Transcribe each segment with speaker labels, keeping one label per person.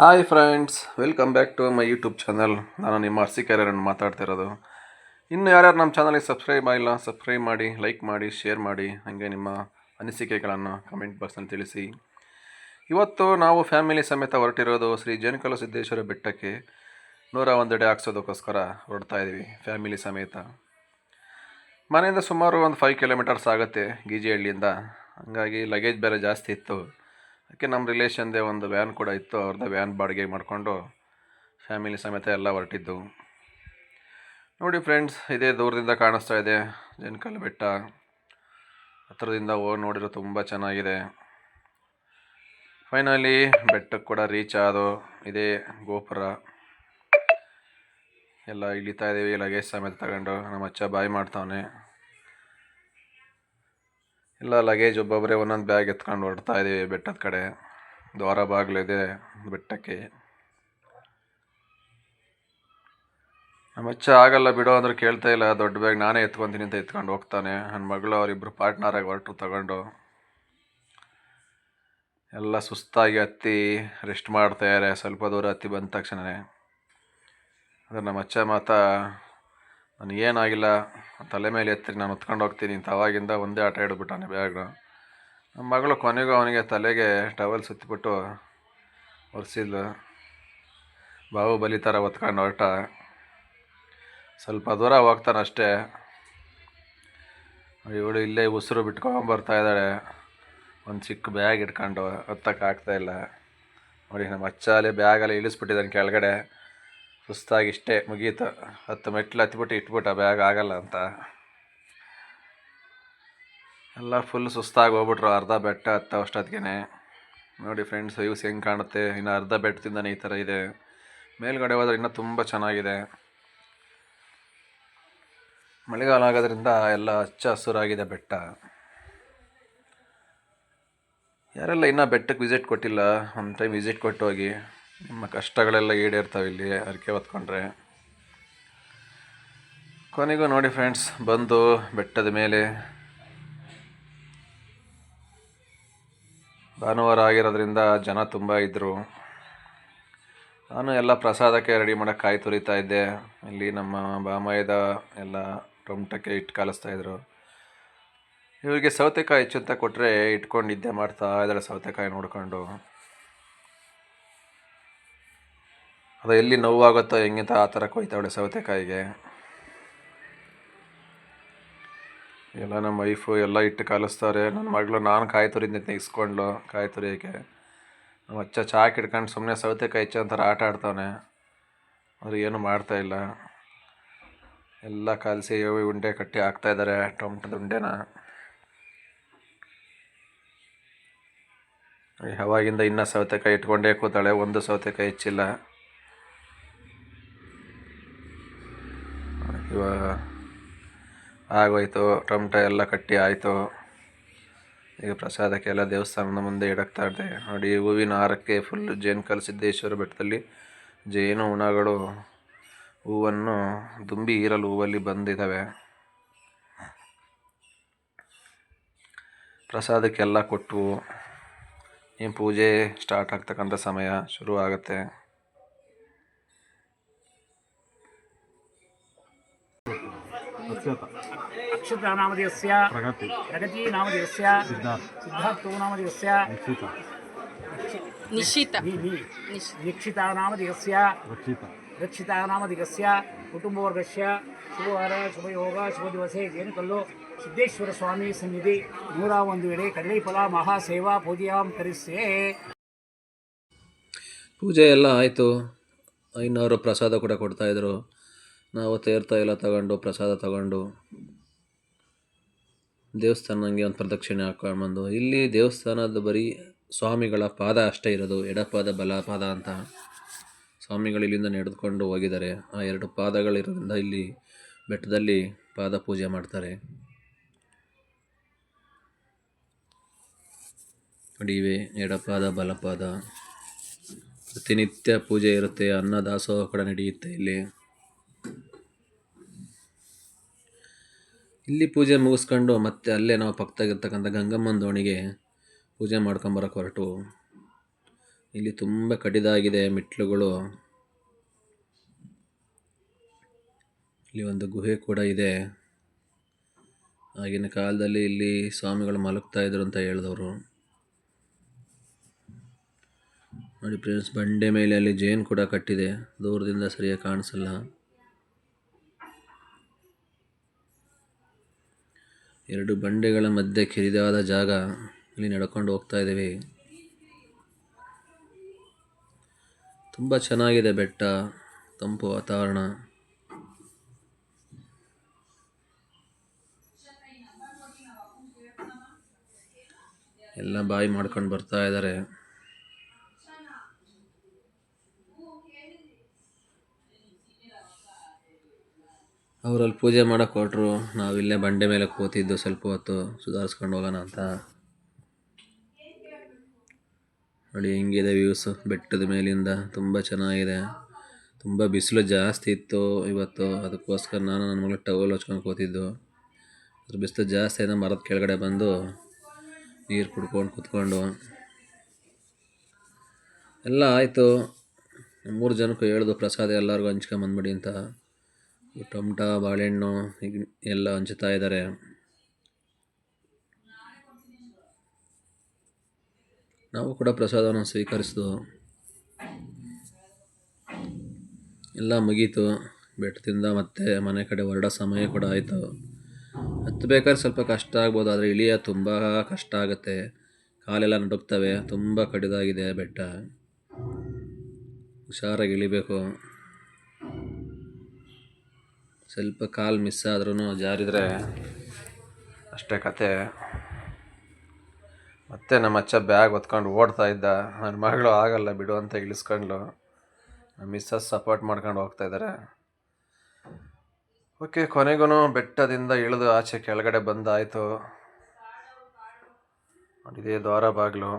Speaker 1: Hi friends, welcome back to my YouTube channel. ನಾನು ನಿಮ್ಮ ಅರ್ಸಿಕೆರನ್ನು ಮಾತಾಡ್ತಿರೋದು ಇನ್ನು ಯಾರ್ಯಾರು ನಮ್ಮ ಚಾನಲಿಗೆ ಸಬ್ಸ್ಕ್ರೈಬ್ ಆಗಿಲ್ಲ, ಸಬ್ಸ್ಕ್ರೈಬ್ ಮಾಡಿ, ಲೈಕ್ ಮಾಡಿ, ಶೇರ್ ಮಾಡಿ, ಹಾಗೆ ನಿಮ್ಮ ಅನಿಸಿಕೆಗಳನ್ನು ಕಮೆಂಟ್ ಬಾಕ್ಸ್ನಲ್ಲಿ ತಿಳಿಸಿ. ಇವತ್ತು ನಾವು ಫ್ಯಾಮಿಲಿ ಸಮೇತ ಹೊರಟಿರೋದು ಶ್ರೀ ಜೇನುಕಲ ಸಿದ್ದೇಶ್ವರ ಬೆಟ್ಟಕ್ಕೆ. ನೂರ ಒಂದೆಡೆ ಹಾಕ್ಸೋದಕ್ಕೋಸ್ಕರ ಹೊರಡ್ತಾ ಇದ್ದೀವಿ ಫ್ಯಾಮಿಲಿ ಸಮೇತ. ಮನೆಯಿಂದ ಸುಮಾರು ಒಂದು ಫೈವ್ ಕಿಲೋಮೀಟರ್ಸ್ ಆಗುತ್ತೆ ಗೀಜಿಹಳ್ಳಿಯಿಂದ. ಹಾಗಾಗಿ ಲಗೇಜ್ ಬೇರೆ ಜಾಸ್ತಿ ಇತ್ತು. ಅದಕ್ಕೆ ನಮ್ಮ ರಿಲೇಷನ್ದೇ ಒಂದು ವ್ಯಾನ್ ಕೂಡ ಇತ್ತು. ಅವ್ರದ್ದು ವ್ಯಾನ್ ಬಾಡಿಗೆ ಮಾಡಿಕೊಂಡು ಫ್ಯಾಮಿಲಿ ಸಮೇತ ಎಲ್ಲ ಹೊರಟಿದ್ದು. ನೋಡಿ ಫ್ರೆಂಡ್ಸ್ ಇದೇ ದೂರದಿಂದ ಕಾಣಿಸ್ತಾ ಇದೆ. ಜನ್ಕಲ್ ಬೆಟ್ಟ. ಹತ್ರದಿಂದ ಹೋಗಿ ನೋಡಿರೋ ತುಂಬ ಚೆನ್ನಾಗಿದೆ. ಫೈನಲಿ ಬೆಟ್ಟಕ್ಕೆ ಕೂಡ ರೀಚ್ ಆದೋ ಇದೇ ಗೋಪುರ. ಎಲ್ಲ ಇಳಿತಾ ಇದ್ದೀವಿ ಲಗೇಜ್ ಸಮೇತ ತಗೊಂಡು. ನಮ್ಮ ಅಚ್ಚ ಬಾಯ್ ಮಾಡ್ತಾವನೆ. ಎಲ್ಲ ಲಗೇಜ್ ಒಬ್ಬೊಬ್ಬರೇ ಒಂದೊಂದು ಬ್ಯಾಗ್ ಎತ್ಕೊಂಡು ಹೊರಡ್ತಾ ಇದ್ದೀವಿ ಬೆಟ್ಟದ ಕಡೆ. ದ್ವಾರ ಬಾಗಿಲಿದೆ ಬೆಟ್ಟಕ್ಕೆ. ನಮ್ಮಚ್ಚ ಆಗಲ್ಲ ಬಿಡು ಅಂದ್ರೆ ಕೇಳ್ತಾ ಇಲ್ಲ, ದೊಡ್ಡ ಬ್ಯಾಗ್ ನಾನೇ ಎತ್ಕೊತೀನಿ ಅಂತ ಎತ್ಕೊಂಡು ಹೋಗ್ತಾನೆ. ನನ್ನ ಮಗಳು ಅವರಿಬ್ಬರು ಪಾರ್ಟ್ನರಾಗಿ ಹೊರಟು ತಗೊಂಡು. ಎಲ್ಲ ಸುಸ್ತಾಗಿ ಹತ್ತಿ ರೆಸ್ಟ್ ಮಾಡ್ತಾಯಿದ್ದಾರೆ ಸ್ವಲ್ಪ ದೂರ ಹತ್ತಿ ಬಂದ ತಕ್ಷಣವೇ ಅದ್ರ ನಮ್ಮ ಅಚ್ಚ ಮಾತ ನನಗೇನಾಗಿಲ್ಲ. ತಲೆ ಮೇಲೆ ಎತ್ತಿರಿ ನಾನು ಹೊತ್ಕೊಂಡು ಹೋಗ್ತೀನಿ. ಅಂತ ಅವಾಗಿಂದ ಒಂದೇ ಆಟ ಹಿಡ್ಬಿಟ್ಟಾನೆ ಬ್ಯಾಗ್ನ ನಮ್ಮ ಮಗಳು ಕೊನೆಗೂ ಅವನಿಗೆ ತಲೆಗೆ ಟವೆಲ್ ಸುತ್ತಿಬಿಟ್ಟು ಒರೆಸಿದ್ಲು. ಬಾಹುಬಲಿ ಥರ ಹೊತ್ಕೊಂಡು ಹೊರಟ. ಸ್ವಲ್ಪ ದೂರ ಹೋಗ್ತಾನಷ್ಟೇ ಇವಳು ಇಲ್ಲೇ ಉಸಿರು ಬಿಟ್ಕೊಂಬರ್ತಾ ಇದ್ದಾಳೆ. ಒಂದು ಚಿಕ್ಕ ಬ್ಯಾಗ್ ಇಟ್ಕೊಂಡು ಇಲ್ಲ. ನೋಡಿ, ನಮ್ಮ ಅಚ್ಚಾಲೆ ಬ್ಯಾಗಲ್ಲಿ ಇಳಿಸ್ಬಿಟ್ಟಿದ್ದಾನೆ ಕೆಳಗಡೆ. ಸುಸ್ತಾಗಿ ಇಷ್ಟೇ ಮುಗೀತು. ಹತ್ತು ಮೆಟ್ಲು ಹತ್ತಿಬಿಟ್ಟು ಇಟ್ಬಿಟ್ಟ ಬ್ಯಾಗ್ ಆಗಲ್ಲ ಅಂತ. ಎಲ್ಲ ಫುಲ್ ಸುಸ್ತಾಗಿ ಹೋಗ್ಬಿಟ್ರು. ಅರ್ಧ ಬೆಟ್ಟ ಹತ್ತ ಅಷ್ಟೊತ್ತಿಗೆ ನೋಡಿ ಫ್ರೆಂಡ್ಸ್ ವ್ಯೂಸ್ ಹೆಂಗೆ ಕಾಣುತ್ತೆ? ಇನ್ನು ಅರ್ಧ ಬೆಟ್ಟದಿಂದನೇ ಈ ಥರ ಇದೆ. ಮೇಲ್ಗಡೆ ಹೋದ್ರೆ ಇನ್ನೂ ತುಂಬ ಚೆನ್ನಾಗಿದೆ. ಮಳೆಗಾಲ ಆಗೋದ್ರಿಂದ ಎಲ್ಲ ಹಚ್ಚ ಹಸುರಾಗಿದೆ ಬೆಟ್ಟ. ಯಾರೆಲ್ಲ ಇನ್ನೂ ಬೆಟ್ಟಕ್ಕೆ ವಿಸಿಟ್ ಕೊಟ್ಟಿಲ್ಲ, ಒಂದು ಟೈಮ್ ವಿಸಿಟ್ ಕೊಟ್ಟು ಹೋಗಿ ನಿಮ್ಮ ಕಷ್ಟಗಳೆಲ್ಲ ಈಡೇರ್ತಾವೆ ಇಲ್ಲಿ ಅರಿಕೆ ಹೊತ್ಕೊಂಡ್ರೆ. ಕೊನೆಗೂ ನೋಡಿ ಫ್ರೆಂಡ್ಸ್ ಬಂದು ಬೆಟ್ಟದ ಮೇಲೆ. ಭಾನುವಾರ ಆಗಿರೋದ್ರಿಂದ ಜನ ತುಂಬ ಇದ್ದರು ನಾನು ಎಲ್ಲ ಪ್ರಸಾದಕ್ಕೆ ರೆಡಿ ಮಾಡೋಕ್ಕೆ ಕಾಯಿ ತುರಿತಾ ಇದ್ದೆ. ಇಲ್ಲಿ ನಮ್ಮ ಬಾಮಯ್ಯದ ಎಲ್ಲ ಟೊಮಟಕ್ಕೆ ಇಟ್ಟು ಕಲಿಸ್ತಾಯಿದ್ರು ಇವರಿಗೆ ಸೌತೆಕಾಯಿ ಹೆಚ್ಚು ಅಂತ ಕೊಟ್ಟರೆ ಇಟ್ಕೊಂಡಿದ್ದೆ ಮಾಡ್ತಾ ಇದ್ದಾರೆ ಸೌತೆಕಾಯಿ ನೋಡ್ಕೊಂಡು. ಅದು ಎಲ್ಲಿ ನೋವಾಗುತ್ತೋ ಹೆಂಗಿಂತ ಆ ಥರ ಕೊಯ್ತಾವಳೆ ಸೌತೆಕಾಯಿಗೆ. ಎಲ್ಲ ನಮ್ಮ ವೈಫು ಎಲ್ಲ ಇಟ್ಟು ಕಲಿಸ್ತಾರೆ. ನನ್ನ ಮಗಳು ನಾನು ಕಾಯಿ ತುರಿಯಿಂದ ತೆಗಿಸ್ಕೊಂಡ್ಲು, ಕಾಯಿ ತುರಿಯೋಕ್ಕೆ. ನಮ್ಮ ಅಚ್ಚ ಚಾಕ್ ಇಟ್ಕೊಂಡು ಸುಮ್ಮನೆ ಸೌತೆಕಾಯಿ ಅಂತಾರೆ ಆಟ ಆಡ್ತಾವನೆ. ಅವ್ರು ಏನು ಮಾಡ್ತಾಯಿಲ್ಲ ಎಲ್ಲ ಕಲಸಿ ಉಂಡೆ ಕಟ್ಟಿ ಹಾಕ್ತಾಯಿದ್ದಾರೆ ಟೊಮಟದ ಉಂಡೆನ. ಯಾವಾಗಿಂದ ಇನ್ನೂ ಸೌತೆಕಾಯಿ ಇಟ್ಕೊಂಡೇ ಕೂತಾಳೆ, ಒಂದು ಸೌತೆಕಾಯಿ ಹೆಚ್ಚಿಲ್ಲ. ಇವಾಗ ಆಗೋಯ್ತು ಟೊಮಟೊ ಎಲ್ಲ ಕಟ್ಟಿ ಆಯಿತು. ಈಗ ಪ್ರಸಾದಕ್ಕೆ ಎಲ್ಲ ದೇವಸ್ಥಾನದ ಮುಂದೆ ಇಡಕ್ತಾ ಇದೆ ನೋಡಿ, ಹೂವಿನ ಹಾರಕ್ಕೆ ಫುಲ್ ಜೇನು ಸಿದ್ದೇಶ್ವರ ಬೆಟ್ಟದಲ್ಲಿ ಜೇನು ಹುಣಗಳು, ಹೂವನ್ನು ದುಂಬಿ ಈರಲು ಹೂವಲ್ಲಿ ಬಂದಿದ್ದಾವೆ ಪ್ರಸಾದಕ್ಕೆಲ್ಲ ಕೊಟ್ಟು ಏನು ಪೂಜೆ ಸ್ಟಾರ್ಟ್ ಆಗ್ತಕ್ಕಂಥ ಸಮಯ ಶುರು ಆಗುತ್ತೆ
Speaker 2: अक्षतानामधेयस्य
Speaker 3: प्रगति
Speaker 2: प्रगतिनामधेयस्य
Speaker 3: सिद्धार्थ
Speaker 2: सिद्धार्थोनामधेयस्य
Speaker 3: रक्षिता
Speaker 4: निशित
Speaker 2: नि- नि- निक्षितानामधेयस्य
Speaker 3: रक्षिता
Speaker 2: रक्षितानामधेयस्य कुटुम्बवर्गस्य ಶುಭವಾರ ಶುಭಯೋಗ ಶುಭ ದಿವಸೆ ಜೇನುಕಲ್ಲು ಸಿದ್ದೇಶ್ವರ ಸ್ವಾಮಿ ಸನ್ನಿಧಿ ನೂರ ಒಂದು ಎಡೆ ಕದಳಿಫಲ ಮಹಾಸೇವಾ ಪೂಜೆಯಾಂ ಕರಿಸ್ಯೆ
Speaker 1: ಪೂಜೆ ಎಲ್ಲ ಆಯಿತು ಐನೂರು ಪ್ರಸಾದ ಕೂಡ ಕೊಡ್ತಾಯಿದ್ರು ನಾವು ತೀರ್ಥ ಎಲ್ಲ ತಗೊಂಡು, ಪ್ರಸಾದ ತಗೊಂಡು. ದೇವಸ್ಥಾನಂಗೆ ಒಂದು ಪ್ರದಕ್ಷಿಣೆ ಹಾಕೊಂಡು ಬಂದು, ಇಲ್ಲಿ ದೇವಸ್ಥಾನದ ಬರೀ ಸ್ವಾಮಿಗಳ ಪಾದ ಅಷ್ಟೇ ಇರೋದು, ಎಡಪಾದ ಬಲಪಾದ ಅಂತ. ಸ್ವಾಮಿಗಳು ಇಲ್ಲಿಂದ ನಡೆದುಕೊಂಡು ಹೋಗಿದ್ದಾರೆ. ಆ ಎರಡು ಪಾದಗಳಿರೋದ್ರಿಂದ ಇಲ್ಲಿ ಬೆಟ್ಟದಲ್ಲಿ ಪಾದ ಪೂಜೆ ಮಾಡ್ತಾರೆ. ಕಡಿವೆ ಎಡಪಾದ, ಬಲಪಾದ. ಪ್ರತಿನಿತ್ಯ ಪೂಜೆ ಇರುತ್ತೆ, ಅನ್ನ ದಾಸೋಹ ಕೂಡ ನಡೆಯುತ್ತೆ ಇಲ್ಲಿ. ಇಲ್ಲಿ ಪೂಜೆ ಮುಗಿಸ್ಕೊಂಡು ಮತ್ತೆ ಅಲ್ಲೇ ನಾವು ಪಕ್ಕದಾಗಿರ್ತಕ್ಕಂಥ ಗಂಗಮ್ಮನ ದೋಣಿಗೆ ಪೂಜೆ ಮಾಡ್ಕೊಂಬರಕ್ಕೆ ಹೊರಟು. ಇಲ್ಲಿ ತುಂಬ ಕಡಿದಾಗಿದೆ ಮೆಟ್ಲುಗಳು ಇಲ್ಲಿ ಒಂದು ಗುಹೆ ಕೂಡ ಇದೆ. ಆಗಿನ ಕಾಲದಲ್ಲಿ ಇಲ್ಲಿ ಸ್ವಾಮಿಗಳು ಮಲಗ್ತಾ ಇದ್ರು ಅಂತ ಹೇಳಿದವರು. ನೋಡಿ ಫ್ರೆಂಡ್ಸ್ ಬಂಡೆ ಮೇಲೆ ಅಲ್ಲಿ ಜೇನು ಕೂಡ ಕಟ್ಟಿದೆ. ದೂರದಿಂದ ಸರಿಯಾಗಿ ಕಾಣಿಸಲ್ಲ. ಎರಡು ಬಂಡೆಗಳ ಮಧ್ಯೆ ಕಿರಿದಾದ ಜಾಗ. ಇಲ್ಲಿ ನಡ್ಕೊಂಡು ಹೋಗ್ತಾ ಇದ್ದೀವಿ. ತುಂಬ ಚೆನ್ನಾಗಿದೆ ಬೆಟ್ಟ, ತಂಪು ವಾತಾವರಣ. ಎಲ್ಲ ಬಾಯಿ ಮಾಡ್ಕೊಂಡು ಬರ್ತಾ ಇದ್ದಾರೆ. ಅವರಲ್ಲಿ ಪೂಜೆ ಮಾಡಕ್ಕೆ ಹೊರಟ್ರು. ನಾವಿಲ್ಲೇ ಬಂಡೆ ಮೇಲೆ ಕೂತಿದ್ದು ಸ್ವಲ್ಪ ಹೊತ್ತು. ಸುಧಾರಿಸ್ಕೊಂಡು ಹೋಗೋಣ ಅಂತ. ನೋಡಿ, ಹೆಂಗಿದೆ ವ್ಯೂಸ್ ಬೆಟ್ಟದ ಮೇಲಿಂದ. ತುಂಬ ಚೆನ್ನಾಗಿದೆ. ತುಂಬ ಬಿಸಿಲು ಜಾಸ್ತಿ ಇತ್ತು ಇವತ್ತು. ಅದಕ್ಕೋಸ್ಕರ ನಾನು ನನ್ನ ಮಗಳು ಟವಲ್ ಹಚ್ಕೊಂಡು ಕೂತಿದ್ದು. ಅದ್ರ ಬಿಸಿಲು ಜಾಸ್ತಿ ಆಯ್ತು. ಮರದ ಕೆಳಗಡೆ ಬಂದು ನೀರು ಕುಡ್ಕೊಂಡು ಕುತ್ಕೊಂಡು. ಎಲ್ಲ ಆಯಿತು. ಮೂರು ಜನಕ್ಕೂ ಹೇಳ್ದು, ಪ್ರಸಾದ ಎಲ್ಲರಿಗೂ ಹಂಚ್ಕೊಂಬಂದ್ಬಿಡಿ ಅಂತ. ಟೊಮ್ಟ, ಬಾಳೆಹಣ್ಣು ಈಗ ಎಲ್ಲ ಹಂಚುತ್ತಾ ಇದ್ದಾರೆ ನಾವು ಕೂಡ ಪ್ರಸಾದವನ್ನು ಸ್ವೀಕರಿಸಿದ್ವು ಎಲ್ಲ ಮುಗೀತು. ಬೆಟ್ಟದಿಂದ ಮತ್ತೆ ಮನೆ ಕಡೆ ಹೊರಡೋ ಸಮಯ ಕೂಡ ಆಯಿತು. ಹತ್ತಬೇಕಾದ್ರೆ ಸ್ವಲ್ಪ ಕಷ್ಟ ಆಗ್ಬೋದು, ಆದರೆ ಇಳಿಯ ತುಂಬ ಕಷ್ಟ ಆಗುತ್ತೆ. ಕಾಲೆಲ್ಲ ನಡುಗ್ತವೆ, ತುಂಬ ಕಡಿದಾಗಿದೆ ಬೆಟ್ಟ. ಹುಷಾರಾಗಿ ಇಳಿಬೇಕು. ಸ್ವಲ್ಪ ಕಾಲು ಮಿಸ್ ಆದ್ರೂ ಜಾರಿದರೆ ಅಷ್ಟೇ ಕತೆ. ಮತ್ತೆ ನಮ್ಮ ಅಚ್ಚ ಬ್ಯಾಗ್ ಹೊತ್ಕೊಂಡು ಓಡ್ತಾ ಇದ್ದ. ನನ್ನ ಮಗಳು ಆಗಲ್ಲ ಬಿಡು ಅಂತ ಇಳಿಸ್ಕೊಂಡ್ಲು. ನಮ್ಮ ಮಿಸ್ಸಸ್ ಸಪೋರ್ಟ್ ಮಾಡ್ಕೊಂಡು ಹೋಗ್ತಾ ಇದ್ದಾರೆ ಓಕೆ ಕೊನೆಗೂ ಬೆಟ್ಟದಿಂದ ಇಳಿದು ಆಚೆ ಕೆಳಗಡೆ ಬಂದಾಯಿತು. ಇದೇ ದ್ವಾರ ಬಾಗಿಲು.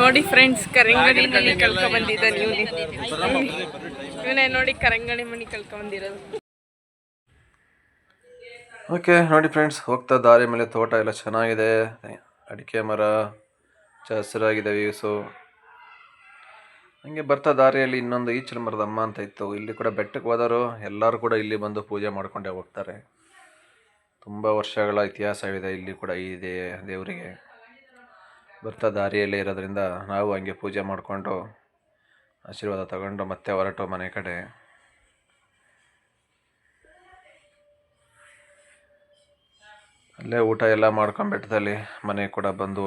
Speaker 4: ನೋಡಿ ಫ್ರೆಂಡ್ಸ್ ಕರಂಗಡಿ ಮಣಿ ಕಳ್ಕೊ ಬಂದಿದ್ದಾನೆ ಇವನೇ. ಇವನೇ ನೋಡಿ ಕರಂಗಡಿ ಮಣಿ ಕಲ್ಕ ಬಂದಿರೋದು.
Speaker 1: ಓಕೆ ನೋಡಿ ಫ್ರೆಂಡ್ಸ್ ಹೋಗ್ತಾ ದಾರಿ ಮೇಲೆ ತೋಟ ಎಲ್ಲ ಚೆನ್ನಾಗಿದೆ. ಅಡಿಕೆ ಮರ ಹಚ್ಚ ಹಸಿರಾಗಿದೆ ವ್ಯೂಸು ಹಂಗೆ ಬರ್ತಾ ದಾರಿಯಲ್ಲಿ ಇನ್ನೊಂದು ಈಚಲ ಮರದ ಅಮ್ಮ ಅಂತ ಇತ್ತು. ಇಲ್ಲಿ ಕೂಡ ಬೆಟ್ಟಕ್ಕೆ ಹೋದವರು ಎಲ್ಲರೂ ಕೂಡ ಇಲ್ಲಿ ಬಂದು ಪೂಜೆ ಮಾಡಿಕೊಂಡೇ ಹೋಗ್ತಾರೆ. ತುಂಬ ವರ್ಷಗಳ ಇತಿಹಾಸವಿದೆ ಇಲ್ಲಿ ಕೂಡ ಇದೆ ದೇವರಿಗೆ. ಬರ್ತಾ ದಾರಿಯಲ್ಲೇ ಇರೋದ್ರಿಂದ ನಾವು ಹಂಗೆ ಪೂಜೆ ಮಾಡಿಕೊಂಡು ಆಶೀರ್ವಾದ ತಗೊಂಡು ಮತ್ತೆ ಹೊರಟು ಮನೆ ಕಡೆ. ಅಲ್ಲೇ ಊಟ ಎಲ್ಲ ಮಾಡ್ಕೊಂಡು ಮನೆ ಕೂಡ ಬಂದು